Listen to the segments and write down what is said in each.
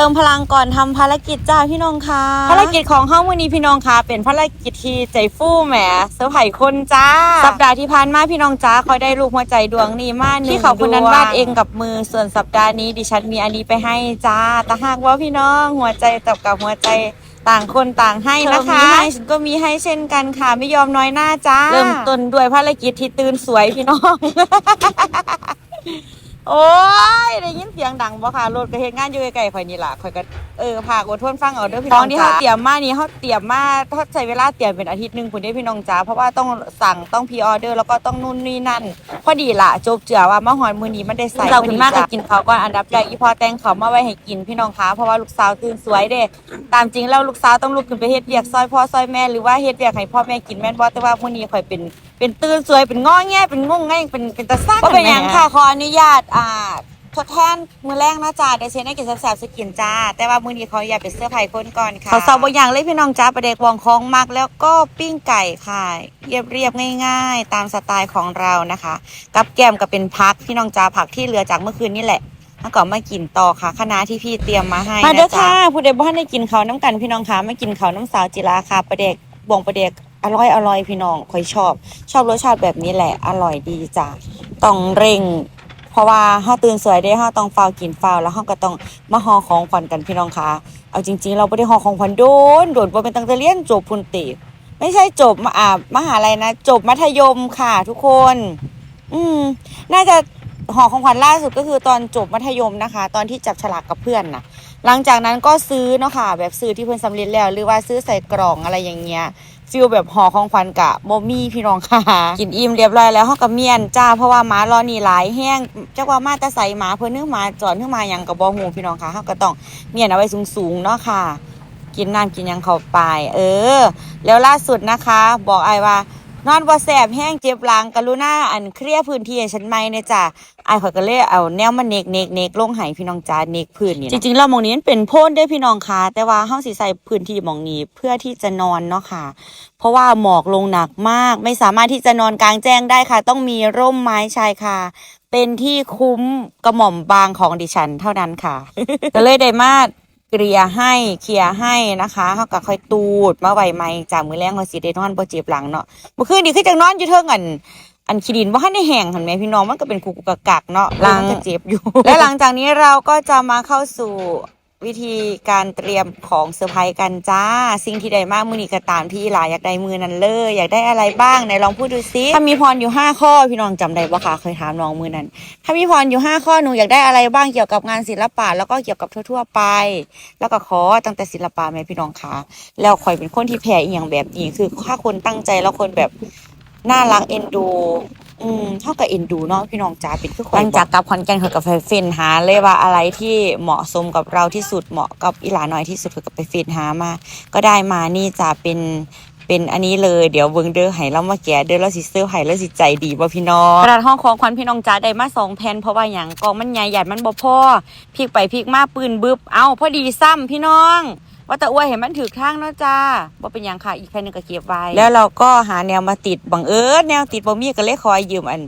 ติมพลังก่อนทำภารกิจจ้าพี่น้องค่ะภารกิจของเฮาวันนี้พี่น้องค่ะ เป็นภารกิจที่ใจฟู่แหมเซอร์ไพรส์คนจ้า สัปดาห์ที่ผ่านมาพี่น้องจ้าคอยได้ลูกหัวใจดวงนี้มาหนึ่งที่เขาคนนั้นวาดเองกับมือส่วนสัปดาห์นี้ดิฉันมีอันนี้ไปให้จ้าแต่หากว่าพี่น้องหัวใจตับกับหัวใจต่างคนต่างให้นะคะฉันก็มีให้เช่นกันค่ะ ไม่ยอมน้อยหน้าจ้า เริ่มต้นด้วยภารกิจที่ตื่นสวยพี่น้อง โอ้ยได้ยินเสียงดังบ่ค่ะรถก็เฮ็ดงานอยู่ใกล้ๆข่อยนี่ล่ะข่อยก็ เออพากอดทนฟังเอาเด้อพี่น้องที่เฮาเตรียมมานี่เฮาเตรียมมาเฮาใช้เวลาเตรียมเป็นอาทิตย์หนึงพุ่นเด้พี่น้องจ๋าเพราะว่าต้องสั่งต้องพรีออเดอร์แล้วก็ต้องนู่นนี่นั่นพอดีล่ะจบเจือว่ามาฮอดมื้อนี้มันได้ใส่เราขึ้นมาก็กินข้าวก่อนอันดับแรกอีพอแต่งข้าวมาไว้ให้กินพี่น้องคะเพราะว่าลูกสาวตื่นสวยเด้ตามจริงแล้วลูกสาวต้องลุกขึ้นไปเฮ็ดเวียกซอยพ่อซอยแม่หรือว่าเฮ็ดเวียกให้พ่อแม่กินแม่นบ่แต่ว่ามื้อนี้ข่อยเป็นเป็นตื่นสวยเป็นง้อแงเป็นงงแงเป็นเป็นตาซ่าก็เป็นหยังค่ะขออนุญาตอ่า ทดแทนมือแรกนะจ๊ะเดี๋ยวเชนให้กินแซ่บๆสกินจ้า แต่ว่ามือนี้เขาอยากเป็นเสื้อไผ่คนก่อนค่ะเขาสอบบางอย่างเลยพี่น้องจ้าประเด็กวองคองมากแล้วก็ปิ้งไก่ค่ะเรียบเรียบๆง่าย ๆ ตามสไตล์ของเรานะคะ กับแกมก็เป็นพักพี่น้องจ้าผักที่เหลือจากเมื่อคืนนี่แหละแล้วก็มากินต่อค่ะคณะที่พี่เตรียมมาให้มาเด้อค่ะผู้ใดบ่ทันได้กินเขาวน้ำกันพี่น้องค่ะมากินเขาวน้ำสาวจิราค่ะประเด็กบองประเด็กอร่อยอร่อยพี่น้องคอยชอบ ชอบรสชาติแบบนี้แหละ อร่อยดีจ้ะต้องเร่ง เพราะว่าเฮาตื่นสวยได้เฮาต้องฟาวกินฟาวแล้วเฮาก็ต้องมาห่อของขวัญกันพี่น้องคะเอาจริง ๆ เราบ่ได้ห่อของขวัญโดนโดนบ่เป็นตั้งแต่เรียนจบพุนติ ไม่ใช่จบมาอ่ามหาลัยนะ จบมัธยมค่ะทุกคน อืม น่าจะห่อของขวัญล่าสุดก็คือตอนจบมัธยมนะคะ ตอนที่จับฉลากกับเพื่อนนะหลังจากนั้นก็ซื้อเนาะค่ะ แบบซื้อที่เพื่อนสำเร็จแล้ว หรือว่าซื้อใส่กล่องอะไรอย่างเงี้ย ฟิลแบบห่อของขวัญกะบ่มีพี่น้องค่ะ กินอิ่มเรียบร้อยแล้วห้องก็เมียนจ้าเพราะว่าหมารอนี่หลายแห้งจักว่ามาแต่ใส่หมาเพิ่นนึกหมาจอดนึกมาอยังกับ่หูพี่น้องค่ะเฮาก็ต้องเมียนเอาไว้สูงๆเนาะค่ะ กินน้ำกินยังเข้าไป เออ แล้วล่าสุดนะคะ บอกไอ้ว่า นอนบ่แสบแห้งเจ็บหลังกรุณาอันเคลียร์พื้นที่ให้ฉันไหมเนี่ยจ้ะไอ้ข่อยก็เลยเอาแนวมาเนกเนกเนกลงให้พี่น้องจ้าเนกพื้นนี่นะจริงๆแล้วหมองนี้มันเป็นโพ่นได้พี่น้องค่ะแต่ว่าเฮาสิใส่พื้นที่หมองนี้เพื่อที่จะนอนเนาะค่ะ เพราะว่าหมอกลงหนักมาก ไม่สามารถที่จะนอนกลางแจ้งได้ค่ะ ต้องมีร่มไม้ชายคาเป็นที่คุ้มกระหม่อมบางของดิฉันเท่านั้นค่ะ ก็เลยได้มา เกลี่ยให้เคลียร์ให้นะคะเขาก็ค่อยตูดมาไหวไหมจากมือแรงเขาสิได้นอนบ่เจ็บหลังเนาะเมื่อคืนนี้คือจังนอนอยู่เทิงอันอันขี้ดินว่าให้ได้แห้งเห็นไหมพี่น้องมันก็เป็นคุกกกักๆเนาะหลังก็เจ็บอยู่ และหลังจากนี้เราก็จะมาเข้าสู่ วิธีการเตรียมของเซอร์ไพรส์กันจ้า สิ่งที่ได้มากมือนี้ก็ตามที่หลายอยากได้มือนั้นเลย อยากได้อะไรบ้างไหนลองพูดดูซิถ้ามีพรอยู่ห้าข้อพี่น้องจำได้ปะคะเคยถามน้องมือนั้น ถ้ามีพรอยู่ห้าข้อหนูอยากได้อะไรบ้างเกี่ยวกับงานศิลปะ แล้วก็เกี่ยวกับทั่ว ๆ ไป แล้วก็ขอตั้งแต่ศิลปะแม่พี่น้องคะแล้วข่อยเป็นคนที่แพ้อีหยังแบบนี้คือถ้าคนตั้งใจแล้วคนแบบน่ารักเอ็นดู อืมเท่ากับเอ็นดูเนาะพี่น้องจ๋าเป็นคือหลังจากกลับคอนแกนข่อยกับไปเฟ้นหาเลยว่าอะไรที่เหมาะสมกับเราที่สุดเหมาะกับอีหลาน้อยที่สุดข่อยกับไปเฟ้นหามา ก็ได้มานี่จะเป็นเป็นอันนี้เลยเดี๋ยวเบิ่งเด้อให้เรามาแกะเด้อแล้วสิเซอร์ให้แล้วสิใจดีบ่พี่น้องกระดาษห้องของขวัญพี่น้องจ๋าได้มาสองแผ่นเพราะว่าหยังกองมันใหญ่ใหญ่มันบ่พอพลิกไปพลิกมาปืนบึบเอ้าพอดีซ้ำพี่น้อง ว่าแต่อ้วยเห็นมันถือข้างเนาะจ้าว่าเป็นหยังค่ะอีกแผ่นหนึงก็เก็บไว้ แล้วเราก็หาแนวมาติดบังเอิญแนวติดบ่มีก็เลยคอยยืมอัน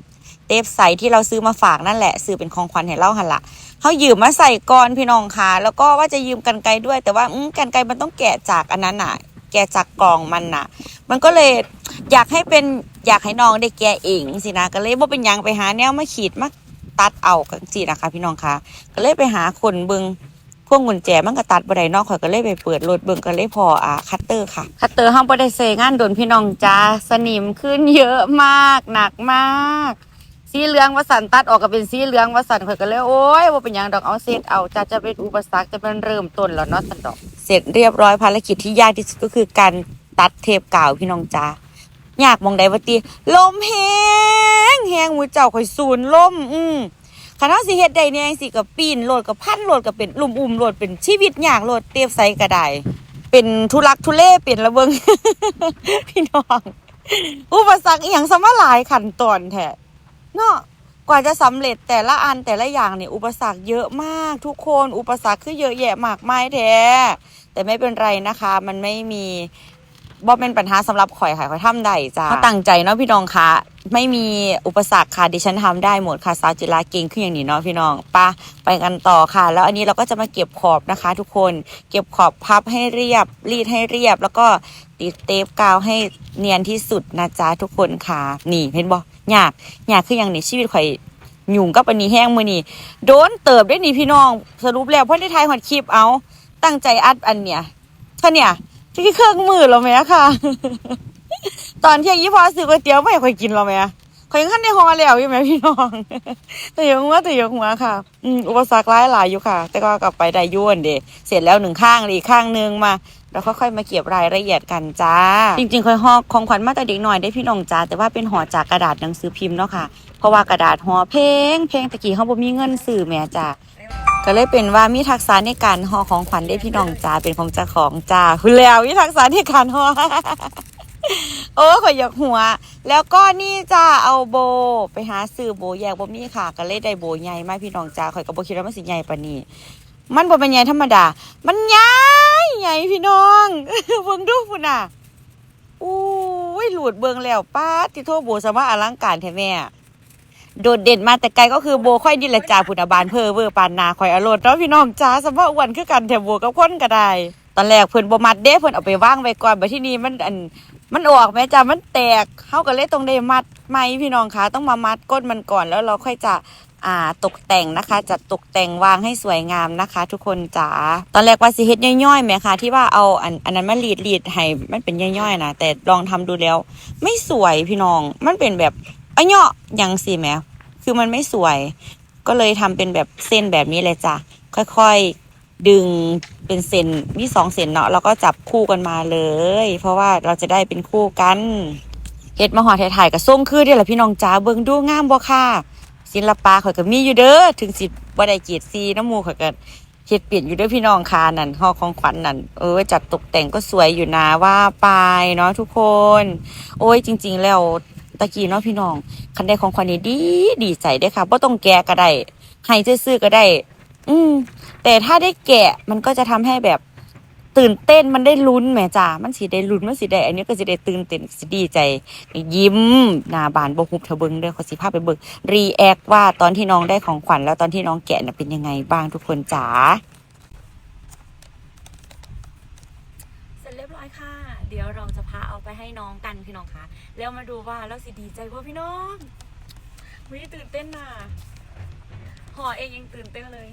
เทปใสที่เราซื้อมาฝากนั่นแหละซื้อเป็นของขวัญให้เราหันละเขายืมมาใส่ก่อนพี่น้องค่ะ แล้วก็ว่าจะยืมกันไกลด้วย แต่ว่าอืมกันไกลมันต้องแกะจากอันนั้นน่ะ แกะจากกล่องมันน่ะ มันก็เลยอยากให้เป็นอยากให้น้องได้แกะเองสินะก็เลยว่าเป็นหยังไปหาแนวมาขีดมาตัดเอากันสินะคะพี่น้องค่ะ ก็เลยไปหาคนเบิง วกกุญแจมันก็ตัดบ่ได้เนอกข่อยก็เลยไปเปิดรถเบิ่งก็เลยพออ่าคัตเตอร์ค่ะ คัตเตอร์ห้างบ่ได้เซงานโดนพี่น้องจ้าสนิมขึ้นเยอะมากหนักมากสีเหลืองว่าสันตัดออกก็เป็นสีเหลืองว่าสันข่อยก็เลยโอ๊ยว่าเป็นหยังดอกเอาเซตเอาจะจะเป็นอุปสรรคจะเป็นเริ่มต้นแล้วเนาะสันดอก เสร็จเรียบร้อยภารกิจที่ยากที่สุดก็คือการตัดเทปกาวพี่น้องจ้ายากมองใดว่าตีลมแห้งแห้งมือเจ้าข่อยสูนลม อืม คันเฮาสิเฮ็ดได้เนี่ยจังสิกับปีนโลดกับพันโลดกับเป็นลุ่มอุ่มโลดเป็นชีวิตยากโลดเตียบใสก็ได้ เป็นทุลักทุเลเป็นละเบิงพี่น้องอุปสรรคอีหยังสมาหลายขั้นตอนแท้เนาะกว่าจะสำเร็จแต่ละอันแต่ละอย่างเนี่ยอุปสรรคเยอะมากทุกคนอุปสรรคคือเยอะแยะมากมายแท้แต่ไม่เป็นไรนะคะ มันไม่มีบ่เป็นปัญหาสำหรับข่อยค่ะข่อยทำได้จ้าตั้งใจเนาะพี่น้องคะ ไม่มีอุปสรรคค่ะดิฉันทำได้หมดค่ะสาวจิราเก่งขึ้นอย่างนี้เนาะพี่น้องปะไปกันต่อค่ะ แล้วอันนี้เราก็จะมาเก็บขอบนะคะ ทุกคนเก็บขอบพับให้เรียบ รีดให้เรียบ แล้วก็ติดเทปกาวให้เนียนที่สุดนะจ๊ะทุกคนค่ะ นี่เห็นบ่ยากยากคืออย่างนี้ชีวิตข่อยยุ่งกับอันนี้แห้งมือนี่โดนเติบได้นี่พี่น้อง สรุปแล้วพ่อได้ทายหอดคลิปเอาตั้งใจอัดอันเนี้ยเท่าเนี่ยที่เครื่องมือเราไหมคะ ตอนเที่ยงยี่พอซื้อก๋วยเตี๋ยวไม่ให้ข่อยกินเราไหมอะข่อยยังขั้นในฮอแล้วอยู่ไหมพี่น้องแต่ยกหัวแต่ยกหัวค่ะอืมอุปสรรคหลายหลายอยู่ค่ะ แต่ก็กลับไปได้ยุ่นเดเสร็จแล้วหนึ่งข้างอีกข้างหนึงมาแล้วค่อยๆมาเก็บรายละเอียดกันจ้า จริงๆ ค่อยห่อของขวัญมาแต่เด็กหน่อยได้พี่น้องจ้าแต่ว่าเป็นห่อจากกระดาษหนังสือพิมพ์เนาะค่ะ เพราะว่ากระดาษห่อเพลงเพลงตะกี้เขาบ่มีเงินซื้อแม่จ้าก็เลยเป็นว่ามีทักษะในการห่อของขวัญได้พี่น้องจ้าเป็นของเจ้าของจ้าคุณแล้วมีทักษะในการห่อ โอ้ข่อยอยากหัว แล้วก็นี่จ้าเอาโบ ไปหาซื้อโบแยกบ่มีค่ะก็เลยได้โบใหญ่มากพี่น้องจ้าข่อยก็บ่คิดว่ามันสิใหญ่ปานนี้ มันบ่เป็นใหญ่ธรรมดา มันใหญ่ใหญ่พี่น้องเบิ่งดูพุ่นน่ะอู้ยหลุดเบิ่งแล้วป้าดที่โทษโบสมาอลังการแท้แม่โดดเด่นมาแต่ไกลก็คือโบค่อยดิละจ่าพุทธบาลเพอเวอร์ปานนาคอยอารมณ์เนาะพี่น้องจ้าสมว่าอ้วนคือกันแถมโบกับคนก็ได้ตอนแรกเพิ่อนบมัดเด้เพิ่อนเอาไปว่างไว้ก่อนบัดที่นี้มันอัน มันออกแม่จ้ามันแตกเฮาก็เลยต้องได้มัดไหมพี่น้องคะต้องมามัดก้นมันก่อนแล้วเราค่อยจะอ่าตกแต่งนะคะจัดตกแต่งวางให้สวยงามนะคะ ทุกคนจ๋าตอนแรกว่าสิเฮ็ดย่อยๆแหมคะที่ว่าเอาอันอันนั้นมารีดรีดให้มันเป็นย่อยๆนะแต่ลองทำดูแล้ว ไม่สวยพี่น้องมันเป็นแบบอะเนาะยังสิแหมคือมันไม่สวย ก็เลยทำเป็นแบบเส้นแบบนี้เลยจ้ะค่อยๆ ดึงเป็นเส้นมีสองเส้นเนาะแล้วก็จับคู่กันมาเลย เพราะว่าเราจะได้เป็นคู่กันเฮ็ดมาหอถ่ายๆกับส้มคือเดียวละพี่น้องจ้าเบิ่งดูงามบ่ค่ะ ศิลปะข่อยก็มีอยู่เด้อถึงสิบ่ได้เกียรติซีน้ำมูข่อยก็เฮ็ดเปลี่ยนอยู่เด้อพี่น้องค่ะนั่นหอของขวัญนั่นเออจัดตกแต่งก็สวยอยู่นะว่าไปเนาะทุกคน โอ้ยจริง ๆ แล้วตะกี้เนาะพี่น้องคันได้ของขวัญนี่ดีดีใจได้อค่ะบ่ต้องแกะก็ได้ให้ซื่อๆก็ได้ อืม แต่ถ้าได้แกะมันก็จะทำให้แบบตื่นเต้นมันได้ลุ้นแหมจ้ามันสิได้ลุ้นมันสิได้ อันนี้ก็สิได้ตื่นเต้นสิดีใจ ยิ้มหน้าบานบ่ฮุบเธอเบิ่งเด้อขอสิพาพไปเบิ่งรีแอคว่าตอนที่น้องได้ของขวัญแล้วตอนที่น้องแกะนะเป็นยังไงบ้างทุกคนจ๋าเสร็จเรียบร้อยค่ะเดี๋ยวเราจะพาเอาไปให้น้องกันพี่น้องคะแล้วมาดูว่าแล้วสิดีใจว่าพี่น้องวิตื่นเต้นน่ะห่อเองยังตื่นเต้นเลย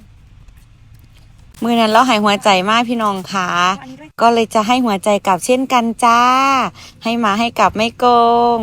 มือนั้นเราหายหัวใจมากพี่น้องคะก็เลยจะให้หัวใจกลับเช่นกันจ้า ให้มาให้กลับไม่โกง